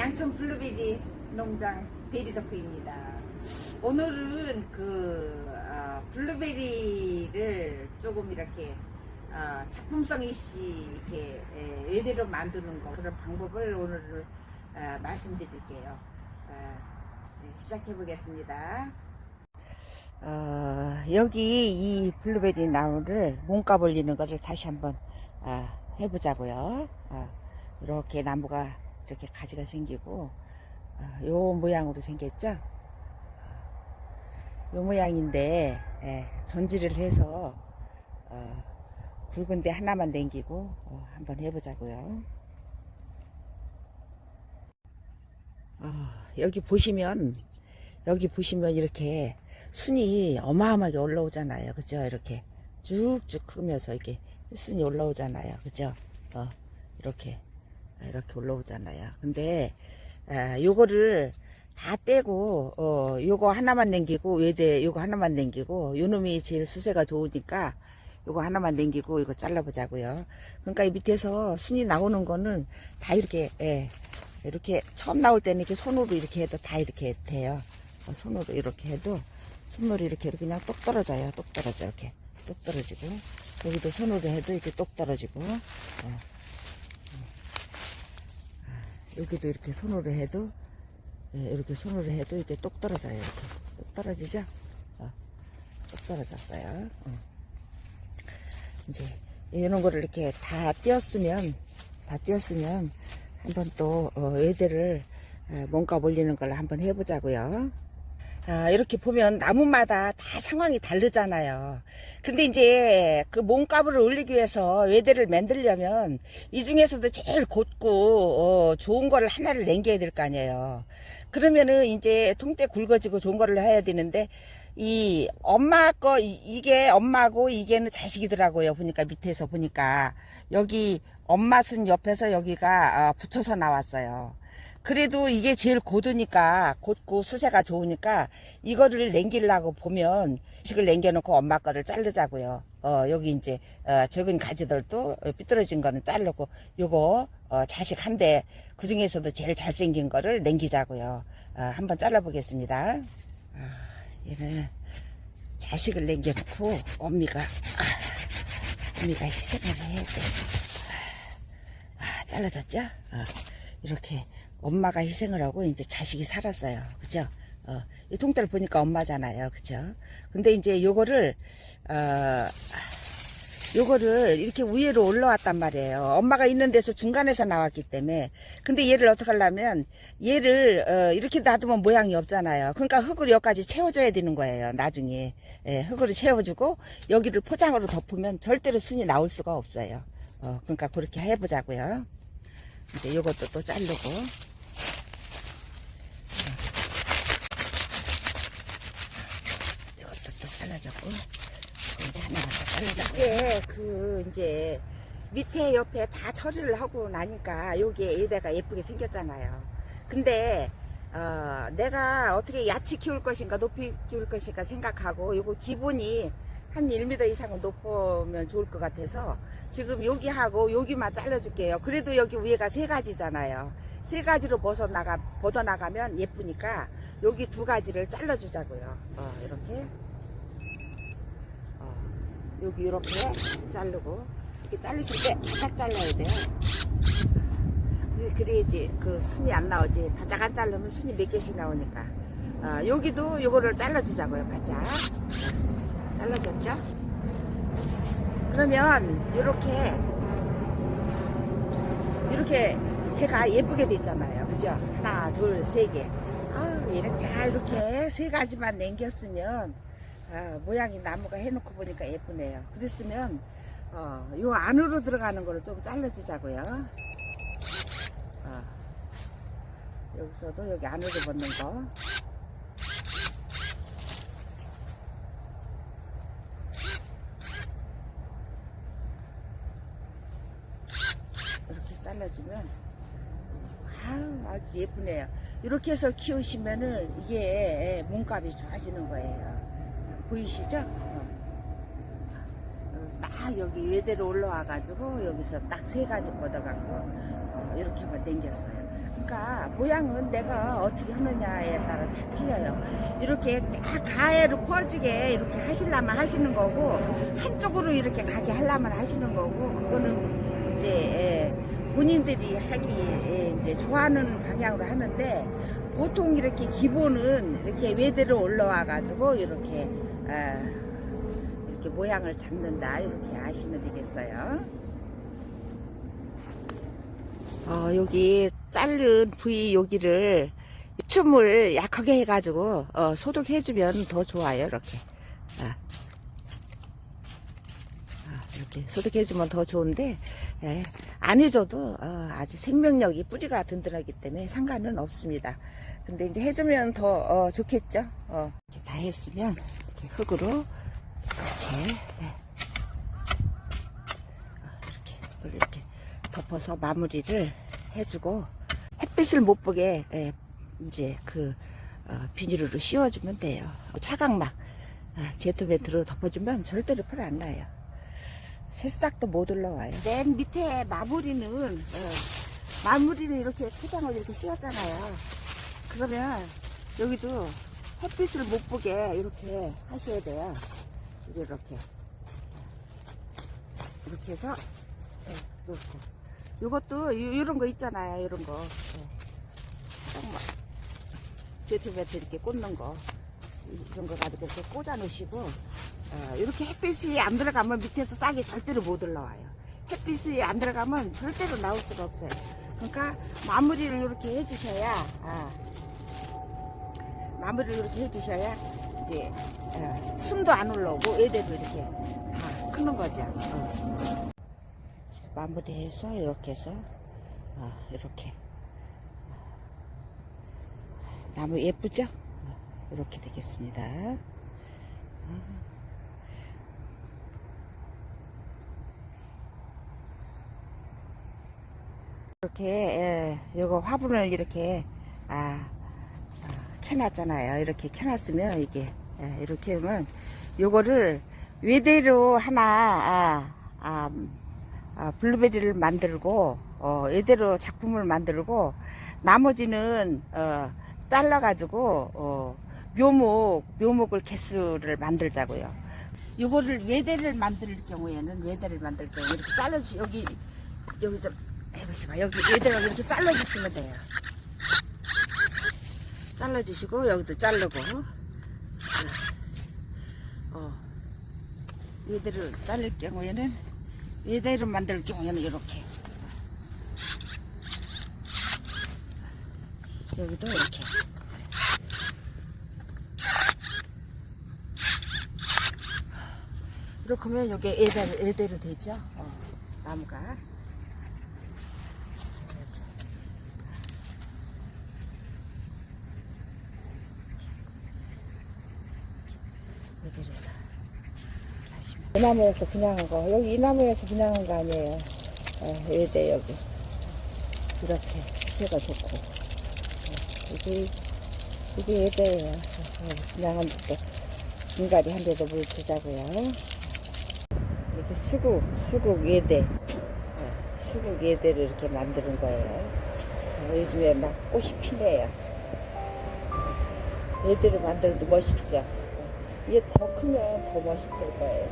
양천 블루베리 농장 베리덕후입니다. 오늘은 그 아, 블루베리를 조금 이렇게 아, 작품성 에, 외대로 만드는 거 그런 방법을 오늘 아, 말씀드릴게요. 아, 네, 시작해 보겠습니다. 어, 여기 이 블루베리 나무를 몸값 올리는 것을 다시 한번 아, 해보자고요. 아, 이렇게 나무가 이렇게 가지가 생기고 아, 요 모양으로 생겼죠. 요 모양인데 예, 전지를 해서 어, 굵은데 하나만 남기고 어, 한번 해보자고요. 어, 여기 보시면 여기 보시면 이렇게 순이 어마어마하게 올라오잖아요. 그죠? 이렇게 쭉쭉 크면서 이렇게 순이 올라오잖아요. 그죠? 어, 이렇게 아, 이렇게 올라오잖아요. 근데 아, 요거를 다 떼고 어 요거 하나만 남기고 외대 요거 하나만 남기고 요 놈이 제일 수세가 좋으니까 요거 하나만 남기고 이거 잘라보자고요. 그러니까 이 밑에서 순이 나오는 거는 다 이렇게 예, 이렇게 처음 나올 때는 이렇게 손으로 이렇게 해도 다 이렇게 돼요. 어, 손으로 이렇게 해도 손으로 이렇게 해도 그냥 똑 떨어져요. 똑 떨어져 이렇게 똑 떨어지고 여기도 손으로 해도 이렇게 똑 떨어지고 어. 여기도 이렇게 손으로 해도 예, 이렇게 손으로 해도 이렇게 똑 떨어져요. 이렇게 똑 떨어지죠? 어, 똑 떨어졌어요. 어. 이제 이런 거를 이렇게 다 띄었으면 다 띄었으면 한번 또 어, 외대를 어, 몸값 올리는 걸 한번 해보자고요. 아, 이렇게 보면 나무마다 다 상황이 다르잖아요. 근데 이제 그 몸값을 올리기 위해서 외대를 만들려면 이 중에서도 제일 곧고 어, 좋은 거를 하나를 남겨야 될 거 아니에요. 그러면은 이제 통때 굵어지고 좋은 거를 해야 되는데 이 엄마 거 이- 이게 엄마고 이게는 자식이더라고요. 보니까 밑에서 보니까 여기 엄마 순 옆에서 여기가 아, 붙여서 나왔어요. 그래도 이게 제일 고드니까 곧고 수세가 좋으니까 이거를 남기려고 보면 식을 남겨놓고 엄마 거를 자르자고요. 어 여기 이제 어, 적은 가지들도 어, 삐뚤어진 거는 자르고 요거 어, 자식 한 대 그 중에서도 제일 잘생긴 거를 남기자고요. 어, 한번 잘라보겠습니다. 아, 얘는 자식을 남겨놓고 엄미가 아, 엄미가 희생을 해야 돼. 아, 잘라졌죠? 어, 이렇게 엄마가 희생을 하고 이제 자식이 살았어요. 그죠? 어, 이 통째를 보니까 엄마잖아요. 그죠? 근데 이제 요거를, 어, 요거를 이렇게 위로 올라왔단 말이에요. 엄마가 있는 데서 중간에서 나왔기 때문에. 근데 얘를 어떻게 하려면 얘를, 어, 이렇게 놔두면 모양이 없잖아요. 그러니까 흙으로 여기까지 채워줘야 되는 거예요. 나중에. 예, 흙으로 채워주고 여기를 포장으로 덮으면 절대로 순이 나올 수가 없어요. 어, 그러니까 그렇게 해보자고요. 이제 요것도 또 자르고. 이것도 또 잘라졌고. 이제 하나만 더 잘라자고. 이제 그, 이제 밑에 옆에 다 처리를 하고 나니까 여기에 얘대가 예쁘게 생겼잖아요. 근데, 어, 내가 어떻게 야채 키울 것인가 높이 키울 것인가 생각하고 요거 기본이 한 1m 이상은 높으면 좋을 것 같아서 지금 여기하고 여기만 잘라줄게요. 그래도 여기 위에가 세 가지잖아요. 세 가지로 벗어나가, 벗어나가면 예쁘니까 여기 두 가지를 잘라주자고요. 어, 이렇게. 어, 여기 이렇게 자르고 이렇게 자르실 때 바짝 잘라야 돼요. 그래- 그래야지 그 순이 안 나오지. 바짝 안 자르면 순이 몇 개씩 나오니까. 어, 여기도 요거를 잘라주자고요. 바짝. 잘라줬죠? 그러면 이렇게 이렇게 해가 예쁘게 돼 있잖아요. 그죠? 하나, 둘, 세 개. 아, 이렇게 다 이렇게 세 가지만 남겼으면 아, 모양이 나무가 해놓고 보니까 예쁘네요. 그랬으면 어, 요 안으로 들어가는 거를 좀 잘라주자고요. 어, 여기서도 여기 안으로 벗는 거. 이렇게 잘라주면 아우, 아주 예쁘네요. 이렇게 해서 키우시면은 이게 몸값이 좋아지는 거예요. 보이시죠? 어. 어, 딱 여기 외대로 올라와가지고 여기서 딱 세 가지 뻗어갖고 어, 이렇게만 당겼어요. 그러니까 모양은 내가 어떻게 하느냐에 따라 다 틀려요. 이렇게 쫙 가해로 퍼지게 이렇게 하시려면 하시는 거고 한쪽으로 이렇게 가게 하려면 하시는 거고 그거는 이제 예, 본인들이 하기 이제 좋아하는 방향으로 하는데 보통 이렇게 기본은 이렇게 외대로 올라와 가지고 이렇게 아, 이렇게 모양을 잡는다. 이렇게 아시면 되겠어요. 어, 여기 자른 부위 여기를 춤을 약하게 해가지고 어, 소독해주면 더 좋아요 이렇게. 아. 아, 이렇게 소독해주면 더 좋은데 예, 안 해줘도 어, 아주 생명력이 뿌리가 든든하기 때문에 상관은 없습니다. 근데 이제 해주면 더 어, 좋겠죠? 어, 다 했으면 이렇게 흙으로 이렇게 예. 어, 이렇게 이렇게 덮어서 마무리를 해주고 햇빛을 못 보게 예, 이제 그 어, 비닐으로 씌워주면 돼요. 차각막 아, 제토매트로 덮어주면 절대로 풀 안 나요. 새싹도 못 올라와요. 맨 밑에 마무리는 어, 마무리는 이렇게 포장을 이렇게 씌웠잖아요. 그러면 여기도 햇빛을 못 보게 이렇게 하셔야 돼요. 이렇게 이렇게 해서 예, 이렇게 이것도 이런 거 있잖아요. 이런 거. 딱 막, 제트매트 이렇게 꽂는 거. 이런 거 가지고 이렇게 꽂아 놓으시고, 어, 이렇게 햇빛이 안 들어가면 밑에서 싹이 절대로 못 올라와요. 햇빛이 안 들어가면 절대로 나올 수가 없어요. 그러니까 마무리를 이렇게 해주셔야, 아, 마무리를 이렇게 해주셔야, 이제, 어, 숨도 안 올라오고, 애들도 이렇게 다 크는 거죠. 어. 마무리해서 이렇게 해서 어, 이렇게 나무 예쁘죠? 어, 이렇게 되겠습니다. 이렇게 예, 요거 화분을 이렇게 아, 아, 켜놨잖아요. 이렇게 켜놨으면 이게 예, 이렇게 하면 요거를 외대로 하나 아, 아, 아, 블루베리를 만들고 어, 이대로 작품을 만들고 나머지는 어, 잘라가지고 어, 묘목 묘목을 개수를 만들자고요. 요거를 외대를 만들 경우에는 외대를 만들 경우 이렇게 잘라주 여기 여기 좀 해보시봐 여기 외대가 이렇게 잘라주시면 돼요. 잘라주시고 여기도 자르고. 어, 외대를 자를 경우에는 이대로 만들 경우에는 이렇게. 여기도 이렇게. 이렇게 하면 여기 애대로, 애대로 되죠? 어, 나무가 이렇게 해서 이 나무에서 그냥 한 거. 여기 이 나무에서 그냥 한 거 아니에요. 어, 외대 여기. 이렇게 수세가 좋고. 어, 이게, 이게 외대예요. 어, 그냥 한 대, 중가리 한 대도 물 주자고요. 이렇게 수국, 수국 외대. 어, 수국 외대를 이렇게 만드는 거예요. 어, 요즘에 막 꽃이 피네요. 외대로 만들어도 멋있죠. 어, 이게 더 크면 더 멋있을 거예요.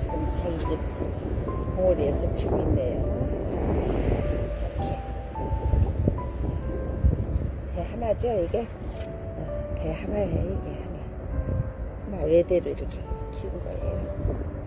지금 다 이제 봉오리에서 피고 있네요. 이렇게. 배 하나죠, 이게? 어, 배 하나예요, 이게 하나. 하나 외대로 이렇게 키운 거예요.